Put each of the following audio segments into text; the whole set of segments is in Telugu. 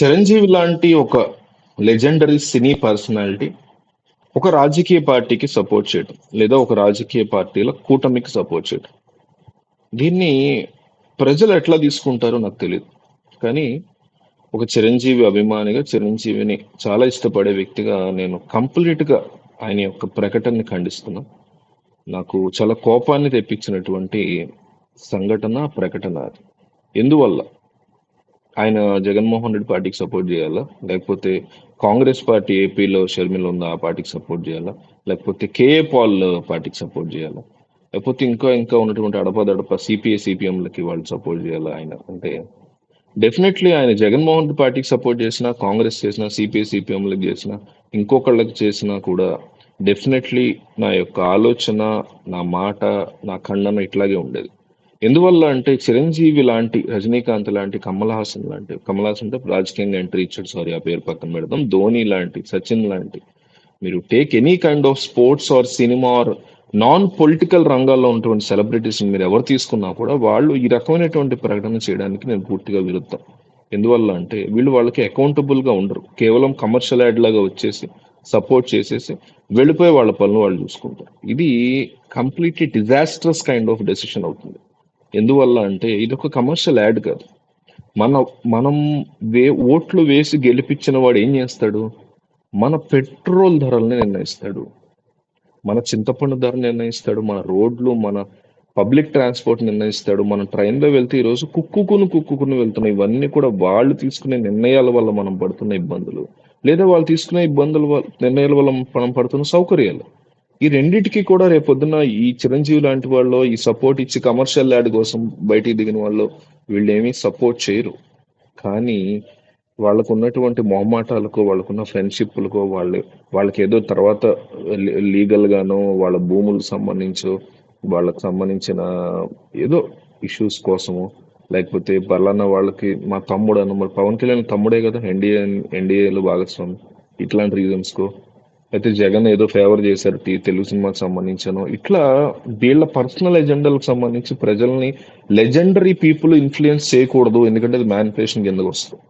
చిరంజీవి లాంటి ఒక లెజెండరీ సినీ పర్సనాలిటీ ఒక రాజకీయ పార్టీకి సపోర్ట్ చేయడం లేదా ఒక రాజకీయ పార్టీల కూటమికి సపోర్ట్ చేయడం దీన్ని ప్రజలు ఎట్లా తీసుకుంటారో నాకు తెలియదు కానీ ఒక చిరంజీవి అభిమానిగా చిరంజీవిని చాలా ఇష్టపడే వ్యక్తిగా నేను కంప్లీట్గా ఆయన యొక్క ప్రకటనని ఖండిస్తున్నా. నాకు చాలా కోపాన్ని తెప్పించినటువంటి సంఘటన ప్రకటన అది. ఎందువల్ల? ఆయన జగన్మోహన్ రెడ్డి పార్టీకి సపోర్ట్ చేయాలా? లేకపోతే కాంగ్రెస్ పార్టీ ఏపీలో షర్మిల ఉందా ఆ పార్టీకి సపోర్ట్ చేయాలా? లేకపోతే కేఏ పాల్ పార్టీకి సపోర్ట్ చేయాలా? లేకపోతే ఇంకా ఇంకా ఉన్నటువంటి అడపదడప సిపిఐ సిపిఎంలకి వాళ్ళు సపోర్ట్ చేయాలా ఆయన? అంటే డెఫినెట్లీ ఆయన జగన్మోహన్ రెడ్డి పార్టీకి సపోర్ట్ చేసినా కాంగ్రెస్ చేసినా సిపిఐ సిపిఎంలకు చేసినా ఇంకొకళ్ళకి చేసినా కూడా డెఫినెట్లీ నా యొక్క ఆలోచన నా మాట నా ఖండన ఇట్లాగే ఉండేది. ఎందువల్ల అంటే చిరంజీవి లాంటి రజనీకాంత్ లాంటి కమల్ హాసన్ లాంటి కమల్ హాసన్ అంటే రాజకీయంగా ఎంట్రీ ఇచ్చాడు సారీ ఆ పేరు పక్కన పెడదాం. ధోని లాంటి సచిన్ లాంటి. మీరు take any kind of sports or cinema or non political రంగాల్లో ఉన్నటువంటి సెలబ్రిటీస్ మీరు ఎవరు తీసుకున్నా కూడా వాళ్ళు ఈ రకమైనటువంటి ప్రకటన చేయడానికి నేను పూర్తిగా విరుద్ధం. ఎందువల్ల అంటే వీళ్ళు వాళ్ళకి అకౌంటబుల్గా ఉండరు. కేవలం కమర్షియల్ యాడ్ లాగా వచ్చేసి సపోర్ట్ చేసేసి వెళ్ళిపోయి వాళ్ళ పనులు వాళ్ళు చూసుకుంటారు. ఇది completely disastrous kind of decision అవుతుంది. ఎందువల్ల అంటే ఇది ఒక కమర్షియల్ యాడ్ కాదు. మన మనం వే ఓట్లు వేసి గెలిపించిన వాడు ఏం చేస్తాడు? మన పెట్రోల్ ధరల్ని నిర్ణయిస్తాడు. మన చింతపండు ధర నిర్ణయిస్తాడు. మన రోడ్లు మన పబ్లిక్ ట్రాన్స్పోర్ట్ నిర్ణయిస్తాడు. మనం ట్రైన్లో వెళ్తే ఈరోజు కుక్కుకుని కుక్కుకుని వెళ్తున్నాయి. ఇవన్నీ కూడా వాళ్ళు తీసుకునే నిర్ణయాల వల్ల మనం పడుతున్న ఇబ్బందులు. లేదా వాళ్ళు తీసుకునే ఇబ్బందుల వల్ల నిర్ణయాల వల్ల మనం పడుతున్న సౌకర్యాలు. ఈ రెండిటికి కూడా రేపొద్దున ఈ చిరంజీవి లాంటి వాళ్ళు ఈ సపోర్ట్ ఇచ్చి కమర్షియల్ యాడ్ కోసం బయటికి దిగిన వాళ్ళు వీళ్ళేమీ సపోర్ట్ చేయరు. కానీ వాళ్ళకు ఉన్నటువంటి మొహమాటాలకు వాళ్ళకున్న ఫ్రెండ్షిప్లకు వాళ్ళు వాళ్ళకి ఏదో తర్వాత లీగల్ గాను వాళ్ళ భూములకు సంబంధించో వాళ్ళకు సంబంధించిన ఏదో ఇష్యూస్ కోసము లేకపోతే పలానా వాళ్ళకి మా తమ్ముడు అన్న మరి పవన్ కళ్యాణ్ తమ్ముడే కదా ఎన్డీఏ ఎన్డీఏలో భాగస్వామి ఇట్లాంటి రీజన్స్కో అయితే జగన్ ఏదో ఫేవర్ చేశారు టీ- తెలుగు సినిమాకి సంబంధించను. ఇట్లా వీళ్ళ పర్సనల్ ఎజెండాలకు సంబంధించి ప్రజల్ని లెజెండరీ పీపుల్ ఇన్ఫ్లుయెన్స్ చేయకూడదు ఎందుకంటే అది మ్యానిపులేషన్ కిందకు వస్తుంది.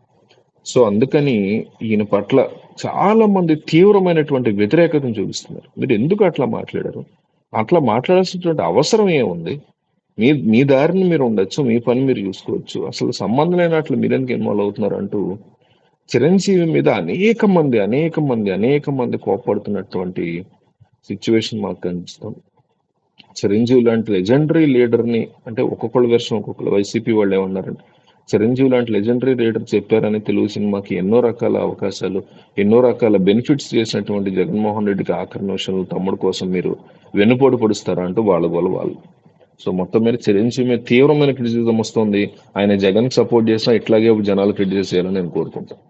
సో అందుకని ఈయన పట్ల చాలా మంది తీవ్రమైనటువంటి వ్యతిరేకతను చూపిస్తున్నారు. మీరు ఎందుకు అట్లా మాట్లాడారు? అట్లా మాట్లాడాల్సినటువంటి అవసరం ఏముంది? మీ మీ దారిని మీరు ఉండొచ్చు మీ పని మీరు చూసుకోవచ్చు. అసలు సంబంధం లేనట్లు మీరెందుకు ఇన్వాల్వ్ అవుతున్నారు అంటూ చిరంజీవి మీద అనేక మంది అనేక మంది అనేక మంది కోపడుతున్నటువంటి సిచ్యువేషన్ మాకు కనిపిస్తుంది. చిరంజీవి లాంటి లెజెండరీ లీడర్ని అంటే ఒక్కొక్కళ్ళ వెర్షన్ ఒక్కొక్కరు వైసీపీ వాళ్ళు ఏమన్నారంటే చిరంజీవి లాంటి లెజెండరీ లీడర్ చెప్పారని తెలుగు సినిమాకి ఎన్నో రకాల అవకాశాలు ఎన్నో రకాల బెనిఫిట్స్ చేసినటువంటి జగన్మోహన్ రెడ్డికి ఆఖరి నిమిషంలో తమ్ముడు కోసం మీరు వెన్నుపోటు పొడుస్తారా అంటూ వాళ్ళ గోల వాళ్ళు. సో మొత్తం మీద చిరంజీవి మీద తీవ్రమైన క్రిటిసిజం వస్తుంది. ఆయన జగన్ సపోర్ట్ చేసినా ఇట్లాగే జనాలు క్రిటిసైజ్ చేయాలని నేను కోరుకుంటాను